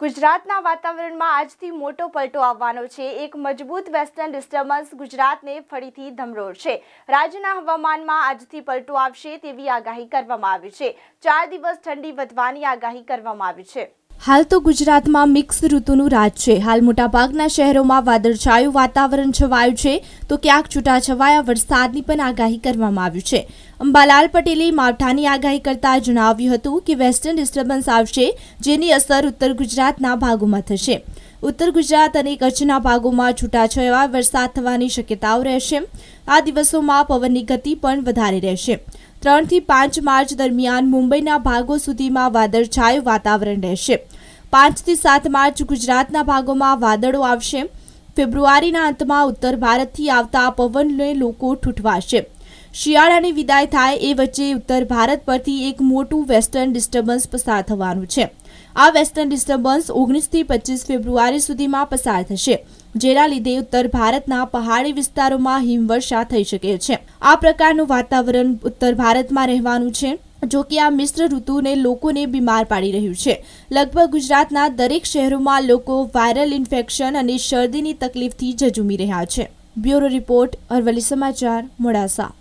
ગુજરાતના વાતાવરણમાં આજથી મોટો પલટો આવવાનો છે. એક મજબૂત વેસ્ટર્ન ડિસ્ટર્બન્સ ગુજરાતને ફરીથી ધમરોળશે રાજ્યના હવામાનમાં આજથી પલટો આવશે તેવી આગાહી કરવામાં આવી છે. ચાર દિવસ ઠંડી વધવાની આગાહી કરવામાં આવી છે. હાલ તો ગુજરાતમાં મિક્સ ઋતુનું રાજ છે. હાલ મોટાભાગના શહેરોમાં વાદળછાયું વાતાવરણ છવાયું છે. તો ક્યાંક છૂટાછવાયા વરસાદની પણ આગાહી કરવામાં આવી છે. અંબાલાલ પટેલે માવઠાની આગાહી કરતા જણાવ્યું હતું કે વેસ્ટર્ન ડિસ્ટર્બન્સ આવશે, જેની અસર ઉત્તર ગુજરાતના ભાગોમાં થશે. ઉત્તર ગુજરાત અને કચ્છના ભાગોમાં છૂટાછવાયા વરસાદ થવાની શક્યતાઓ રહેશે. આ દિવસોમાં પવનની ગતિ પણ વધારે રહેશે. ત્રણથી પાંચ માર્ચ દરમિયાન મુંબઈના ભાગો સુધીમાં વાદળછાયું વાતાવરણ રહેશે. પાંચથી સાત માર્ચ ગુજરાતના ભાગોમાં વાદળો આવશે. ફેબ્રુઆરીના અંતમાં ઉત્તર ભારતથી આવતા પવનને લોકો ઠૂંઠવાશે. શિયાળાની વિદાય થાય એ વચ્ચે ઉત્તર ભારત પરથી એક મોટું વેસ્ટર્ન ડિસ્ટર્બન્સ પસાર થવાનું છે. આ વેસ્ટર્ન ડિસ્ટર્બન્સ ઓગણીસથી પચીસ ફેબ્રુઆરી સુધીમાં પસાર થશે, જેના લીધે ઉત્તર ભારતના પહાડી વિસ્તારોમાં હિમવર્ષા થઈ શકે છે. આ પ્રકારનું વાતાવરણ ઉત્તર ભારતમાં રહેવાનું છે, જો કે આ મિશ્ર ઋતુને લોકોને બીમાર પાડી રહ્યું છે. લગભગ ગુજરાતના દરેક શહેરોમાં લોકો વાયરલ ઇન્ફેક્શન અને શરદીની તકલીફથી ઝઝૂમી રહ્યા છે. બ્યુરો રિપોર્ટ અરવલ્લી સમાચાર મોડાસા.